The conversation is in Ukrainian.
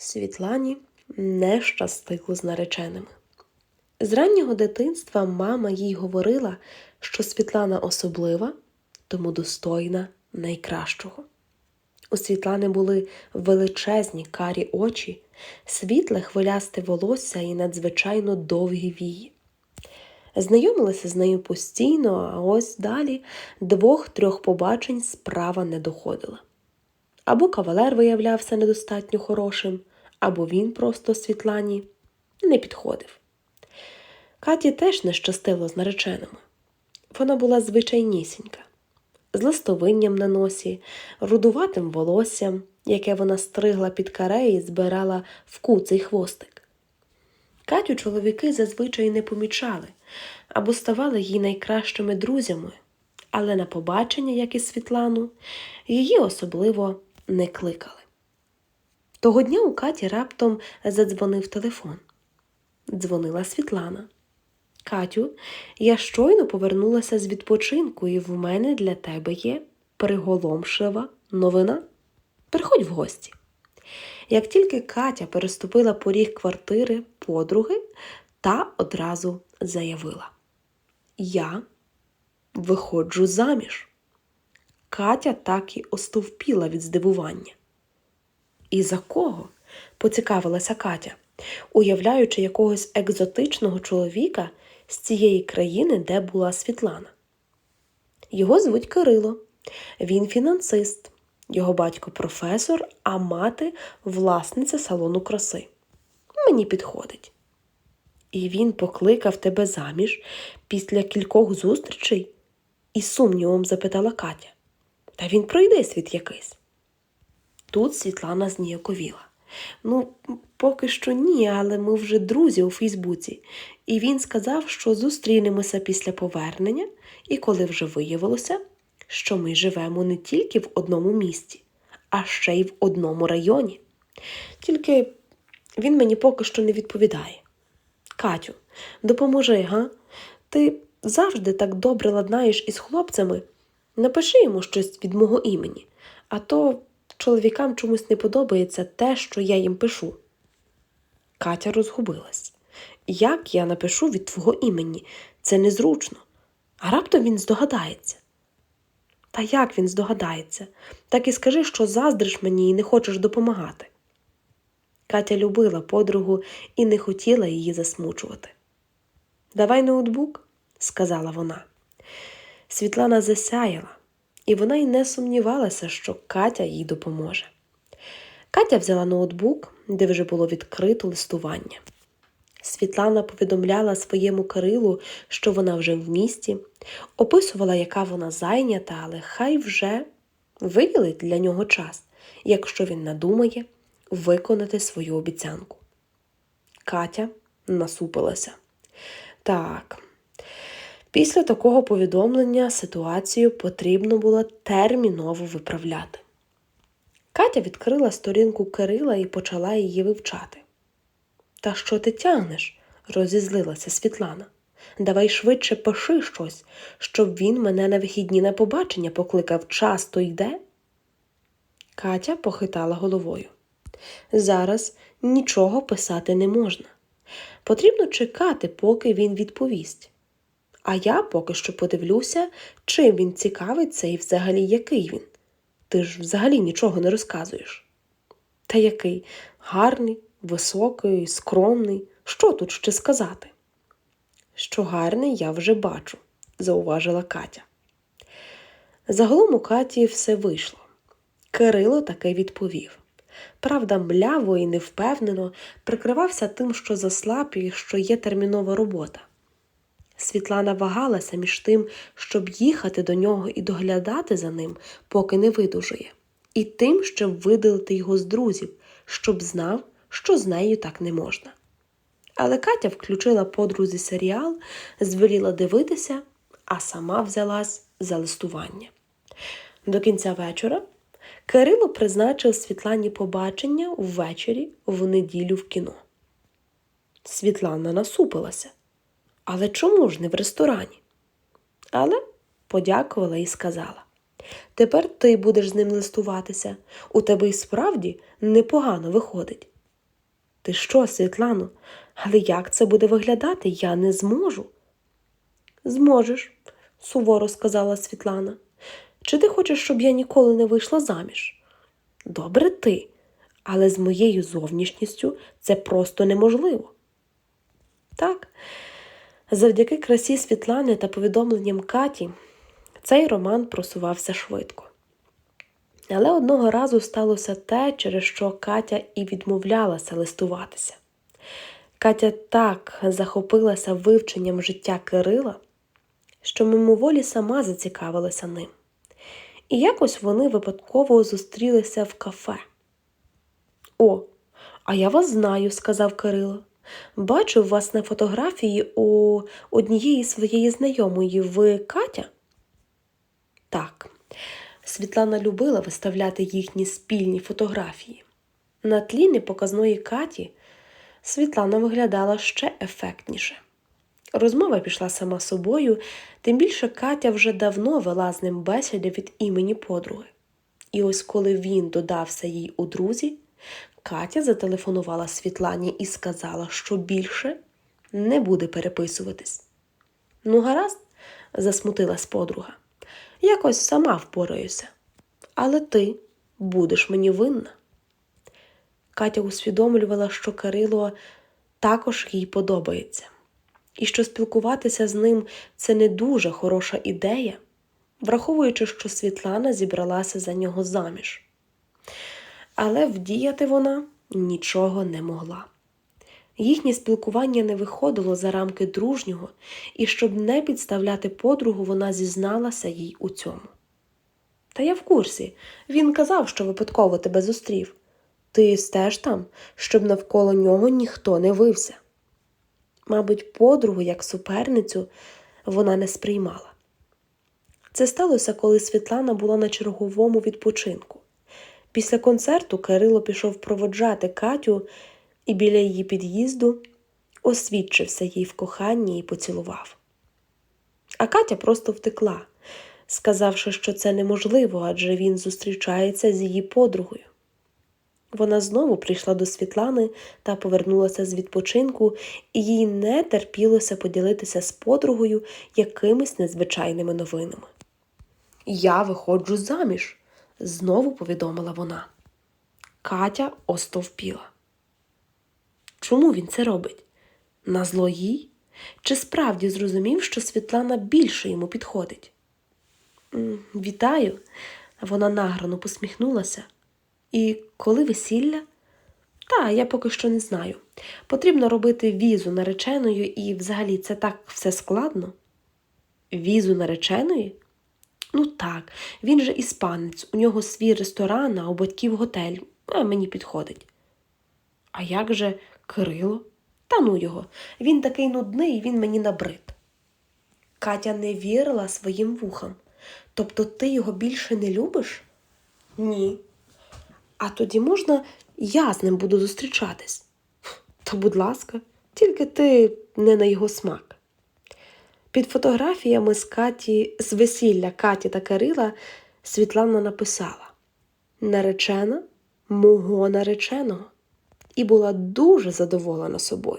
Світлані не щастило з нареченими. З раннього дитинства мама їй говорила, що Світлана особлива, тому достойна найкращого. У Світлани були величезні карі очі, світле хвилясте волосся і надзвичайно довгі вії. Знайомилася з нею постійно, а ось далі двох-трьох побачень справа не доходила. Або кавалер виявлявся недостатньо хорошим, або він просто Світлані не підходив. Каті теж не щастило з нареченими. Вона була звичайнісінька, з листовинням на носі, рудуватим волоссям, яке вона стригла під каре і збирала в куций хвостик. Катю чоловіки зазвичай не помічали або ставали їй найкращими друзями, але на побачення, як і Світлану, її особливо не кликали. Того дня у Каті раптом задзвонив телефон. Дзвонила Світлана. Катю, я щойно повернулася з відпочинку, і в мене для тебе є приголомшлива новина. Приходь в гості. Як тільки Катя переступила поріг квартири подруги, та одразу заявила: Я виходжу заміж. Катя так і остовпіла від здивування. І за кого? поцікавилася Катя, уявляючи якогось екзотичного чоловіка з цієї країни, де була Світлана. Його звуть Кирило, він фінансист, його батько професор, а мати власниця салону краси. Мені підходить. І він покликав тебе заміж після кількох зустрічей? із сумнівом запитала Катя. Та він пройде світ якийсь. Тут Світлана зніяковіла. Ну, поки що ні, але ми вже друзі у Фейсбуці, і він сказав, що зустрінемося після повернення, і коли вже виявилося, що ми живемо не тільки в одному місті, а ще й в одному районі. Тільки він мені поки що не відповідає. Катю, допоможи, га? Ти завжди так добре ладнаєш із хлопцями. Напиши йому щось від мого імені, а то чоловікам чомусь не подобається те, що я їм пишу. Катя розгубилась. Як я напишу від твого імені? Це незручно. А раптом він здогадається. Та як він здогадається? Так і скажи, що заздриш мені і не хочеш допомагати. Катя любила подругу і не хотіла її засмучувати. Давай ноутбук, сказала вона. Світлана засяяла, і вона й не сумнівалася, що Катя їй допоможе. Катя взяла ноутбук, де вже було відкрито листування. Світлана повідомляла своєму Кирилу, що вона вже в місті, описувала, яка вона зайнята, але хай вже виділить для нього час, якщо він надумає виконати свою обіцянку. Катя насупилася. Так, після такого повідомлення ситуацію потрібно було терміново виправляти. Катя відкрила сторінку Кирила і почала її вивчати. Та що ти тягнеш? розізлилася Світлана. Давай швидше пиши щось, щоб він мене на вихідні на побачення покликав часто йде. Катя похитала головою. Зараз нічого писати не можна. Потрібно чекати, поки він відповість. А я поки що подивлюся, чим він цікавиться і взагалі який він. Ти ж взагалі нічого не розказуєш. Та який гарний, високий, скромний. Що тут ще сказати? Що гарний я вже бачу, зауважила Катя. Загалом у Каті все вийшло. Кирило таки відповів. Правда, мляво і невпевнено прикривався тим, що заслаб і що є термінова робота. Світлана вагалася між тим, щоб їхати до нього і доглядати за ним, поки не видужує, і тим, щоб видалити його з друзів, щоб знав, що з нею так не можна. Але Катя включила подрузі серіал, звеліла дивитися, а сама взялась за листування. До кінця вечора Кирило призначив Світлані побачення ввечері в неділю в кіно. Світлана насупилася. Але чому ж не в ресторані? Але подякувала і сказала Тепер ти будеш з ним листуватися. У тебе й справді непогано виходить. Ти що, Світлано? Але як це буде виглядати? Я не зможу. Зможеш, суворо сказала Світлана. Чи ти хочеш, щоб я ніколи не вийшла заміж? Добре ти, але з моєю зовнішністю це просто неможливо. Так, завдяки красі Світлани та повідомленням Каті цей роман просувався швидко. Але одного разу сталося те, через що Катя і відмовлялася листуватися. Катя так захопилася вивченням життя Кирила, що мимоволі сама зацікавилася ним. І якось вони випадково зустрілися в кафе. О, а я вас знаю, сказав Кирило. Бачив вас на фотографії у однієї своєї знайомої. Ви Катя? Так. Світлана любила виставляти їхні спільні фотографії. На тлі непоказної Каті Світлана виглядала ще ефектніше. Розмова пішла сама собою, тим більше Катя вже давно вела з ним бесіди від імені подруги. І ось коли він додався їй у друзі, Катя зателефонувала Світлані і сказала, що більше не буде переписуватись. Ну, гаразд, засмутилась подруга. Якось сама впораюся. Але ти будеш мені винна. Катя усвідомлювала, що Кирило також їй подобається, і що спілкуватися з ним це не дуже хороша ідея, враховуючи, що Світлана зібралася за нього заміж. Але вдіяти вона нічого не могла. Їхнє спілкування не виходило за рамки дружнього, і щоб не підставляти подругу, вона зізналася їй у цьому. Та я в курсі. Він казав, що випадково тебе зустрів. Ти стеж там, щоб навколо нього ніхто не вився. Мабуть, подругу, як суперницю, вона не сприймала. Це сталося, коли Світлана була на черговому відпочинку. Після концерту Кирило пішов проводжати Катю і біля її під'їзду освідчився їй в коханні і поцілував. А Катя просто втекла, сказавши, що це неможливо, адже він зустрічається з її подругою. Вона знову прийшла до Світлани та повернулася з відпочинку, і їй не терпілося поділитися з подругою якимись незвичайними новинами. Я виходжу заміж, знову повідомила вона. Катя остовпіла. Чому він це робить? На зло їй? Чи справді зрозумів, що Світлана більше йому підходить? Вітаю, вона награно посміхнулася. І коли весілля? Та, я поки що не знаю. Потрібно робити візу нареченою, і взагалі це так все складно. Візу нареченої? Ну так, він же іспанець, у нього свій ресторан, а у батьків готель, а мені підходить. А як же Кирило? Та ну його, він такий нудний, він мені набрид. Катя не вірила своїм вухам. Тобто ти його більше не любиш? Ні. А тоді можна я з ним буду зустрічатись. То, будь ласка, тільки ти не на його смак. Під фотографіями з Каті, з весілля Каті та Кирила Світлана написала Наречена мого нареченого і була дуже задоволена собою.